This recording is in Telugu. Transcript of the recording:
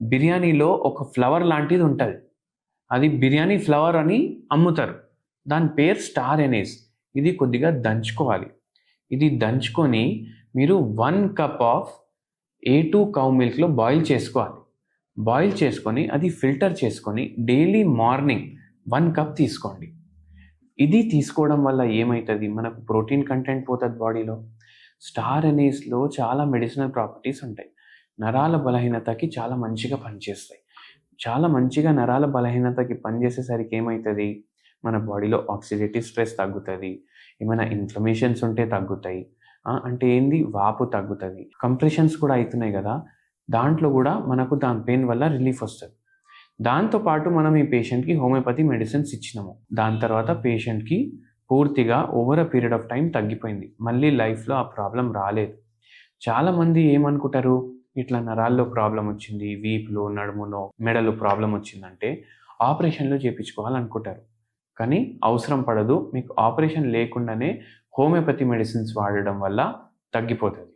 బిర్యానీలో ఒక ఫ్లవర్ లాంటిది ఉంటుంది. అది బిర్యానీ ఫ్లవర్ అని అమ్ముతారు. దాని పేరు స్టార్ ఎనేస్. ఇది కొద్దిగా దంచుకోవాలి. ఇది దంచుకొని మీరు one cup of A two cow మిల్క్లో boil చేసుకోవాలి. బాయిల్ చేసుకొని అది ఫిల్టర్ చేసుకొని డైలీ మార్నింగ్ వన్ కప్ తీసుకోండి. ఇది తీసుకోవడం వల్ల ఏమవుతుంది మనకు ప్రోటీన్ కంటెంట్ పోతుంది బాడీలో. స్టార్ ఎనీస్లో చాలా మెడిసినల్ ప్రాపర్టీస్ ఉంటాయి. నరాల బలహీనతకి చాలా మంచిగా పనిచేస్తాయి. చాలా మంచిగా నరాల బలహీనతకి పనిచేసేసరికి ఏమవుతుంది మన బాడీలో ఆక్సిడేటివ్ స్ట్రెస్ తగ్గుతుంది. ఏమైనా ఇన్ఫ్లమేషన్స్ ఉంటే తగ్గుతాయి. అంటే ఏంది? వాపు తగ్గుతుంది. కంప్రెషన్స్ కూడా అవుతున్నాయి కదా. దాంట్లో కూడా మనకు దాని పెయిన్ వల్ల రిలీఫ్ వస్తుంది. దాంతోపాటు మనం ఈ పేషెంట్కి హోమియోపతి మెడిసిన్స్ ఇచ్చినాము. దాని తర్వాత పేషెంట్కి పూర్తిగా over uh period of time తగ్గిపోయింది. మళ్ళీ లైఫ్లో ఆ ప్రాబ్లం రాలేదు. చాలామంది ఏమనుకుంటారు? ఇట్లా నరాల్లో ప్రాబ్లం వచ్చింది వీపులో నడుములో మెడలో ప్రాబ్లం వచ్చిందంటే ఆపరేషన్లో చేయించుకోవాలనుకుంటారు కానీ అవసరం పడదు మీకు ఆపరేషన్ లేకుండానే హోమియోపతి మెడిసిన్స్ వాడడం వల్ల తగ్గిపోతుంది.